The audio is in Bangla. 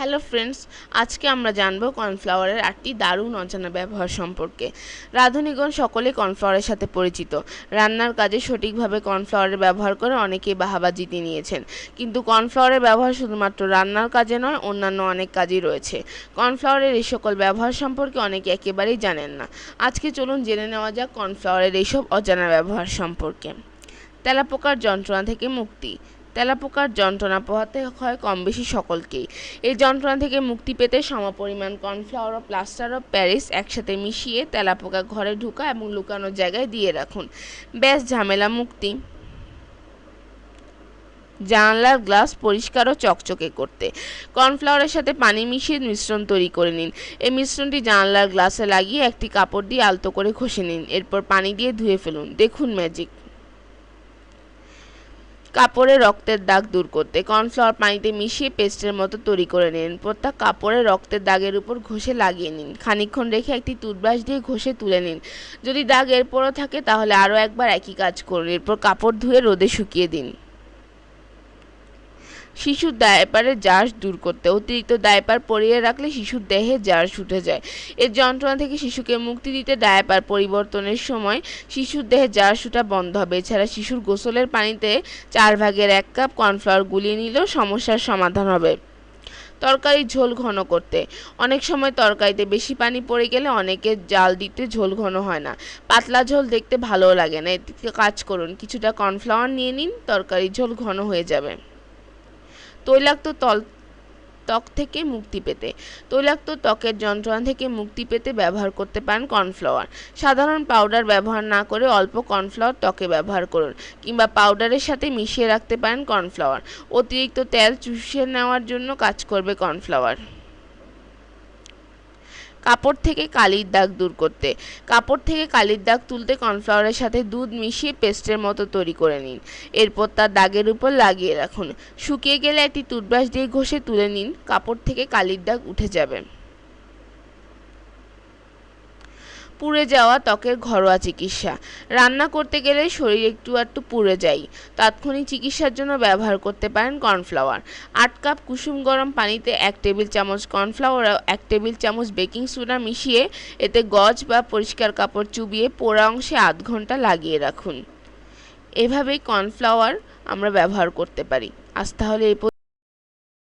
হ্যালো ফ্রেন্ডস আজকে আমরা জানব কর্নফ্লাওয়ারের আটটি দারুণ অজানা ব্যবহার সম্পর্কে। রাঁধুনিগণ সকলে কর্নফ্লাওয়ারের সাথে পরিচিত। রান্নার কাজে সঠিকভাবে কর্নফ্লাওয়ারের ব্যবহার করে অনেকেই বাহাবা জিতে নিয়েছেন। কিন্তু কর্নফ্লাওয়ারের ব্যবহার শুধুমাত্র রান্নার কাজে নয়, অন্যান্য অনেক কাজই রয়েছে। কর্নফ্লাওয়ারের এই সকল ব্যবহার সম্পর্কে অনেকে একেবারেই জানেন না। আজকে চলুন জেনে নেওয়া যাক কর্নফ্লাওয়ারের এইসব অজানা ব্যবহার সম্পর্কে। তেলাপোকার যন্ত্রণা থেকে মুক্তি। তেলাপোকার যন্ত্রণা পোহাতে হয় কম বেশি সকলকেই। এই যন্ত্রণা থেকে মুক্তি পেতে সমপরিমাণ কর্নফ্লাওয়ার ও প্লাস্টার অফ প্যারিস একসাথে মিশিয়ে তেলাপোকা ঘরে ঢুকা এবং লুকানোর জায়গায় দিয়ে রাখুন। ব্যাস, ঝামেলা মুক্তি। জানলার গ্লাস পরিষ্কার ও চকচকে করতে। কর্নফ্লাওয়ারের সাথে পানি মিশিয়ে মিশ্রণ তৈরি করে নিন। এই মিশ্রণটি জানলার গ্লাসে লাগিয়ে একটি কাপড় দিয়ে আলতো করে ঘষে নিন। এরপর পানি দিয়ে ধুয়ে ফেলুন। দেখুন ম্যাজিক। কাপড়ে রক্তের দাগ দূর করতে কর্নফ্লাওয়ার পানিতে মিশিয়ে পেস্টের মতো তৈরি করে নিন। প্রত্যেক কাপড়ে রক্তের দাগের উপর ঘষে লাগিয়ে নিন। খানিকক্ষণ রেখে একটি টুথব্রাশ দিয়ে ঘষে তুলে নিন। যদি দাগ এরপরও থাকে তাহলে আরও একবার একই কাজ করুন। এরপর কাপড় ধুয়ে রোদে শুকিয়ে দিন। শিশুর ডায়পারের জার্স দূর করতে। অতিরিক্ত ডায়পার পরিয়ে রাখলে শিশুর দেহে জার্স উঠে যায়। এর যন্ত্রণা থেকে শিশুকে মুক্তি দিতে ডায়পার পরিবর্তনের সময় শিশুর দেহে জার্স উঠা বন্ধ হবে। এছাড়া শিশুর গোসলের পানিতে চার ভাগের এক কাপ কর্নফ্লাওয়ার গুলিয়ে নিলেও সমস্যার সমাধান হবে। তরকারি ঝোল ঘন করতে। অনেক সময় তরকারিতে বেশি পানি পড়ে গেলে অনেকের জাল দিতে ঝোল ঘন হয় না। পাতলা ঝোল দেখতে ভালোও লাগে না। এতে কাজ করুন। কিছুটা কর্নফ্লাওয়ার নিয়ে নিন তরকারি ঝোল ঘন হয়ে যাবে। তৈলাক্ত তল ত্বক থেকে মুক্তি পেতে। তৈলাক্ত ত্বকের যন্ত্রণা থেকে মুক্তি পেতে ব্যবহার করতে পারেন কর্নফ্লাওয়ার। সাধারণ পাউডার ব্যবহার না করে অল্প কর্নফ্লাওয়ার ত্বকে ব্যবহার করুন কিংবা পাউডারের সাথে মিশিয়ে রাখতে পারেন কর্নফ্লাওয়ার। অতিরিক্ত তেল চুষে নেওয়ার জন্য কাজ করবে কর্নফ্লাওয়ার। কাপড় থেকে কালির দাগ দূর করতে। কাপড় থেকে কালির দাগ তুলতে কর্নফ্লাওয়ারের সাথে দুধ মিশিয়ে পেস্টের মতো তৈরি করে নিন। এরপর তার দাগের উপর লাগিয়ে রাখুন। শুকিয়ে গেলে একটি টুথব্রাশ দিয়ে ঘষে তুলে নিন। কাপড় থেকে কালির দাগ উঠে যাবে। পুড়ে যাওয়া ত্বকের ঘরোয়া চিকিৎসা। রান্না করতে গেলে শরীর একটু একটু পুড়ে যায়। তাৎক্ষণিক চিকিৎসার জন্য ব্যবহার করতে পারেন কর্নফ্লাওয়ার। আট কাপ কুসুম গরম পানিতে এক টেবিল চামচ কর্নফ্লাওয়ার এক টেবিল চামচ বেকিং সোডা মিশিয়ে এতে গজ বা পরিষ্কার কাপড় চুবিয়ে পোড়া অংশে আধ ঘণ্টা লাগিয়ে রাখুন। এভাবেই কর্নফ্লাওয়ার আমরা ব্যবহার করতে পারি। আজ তাহলে এই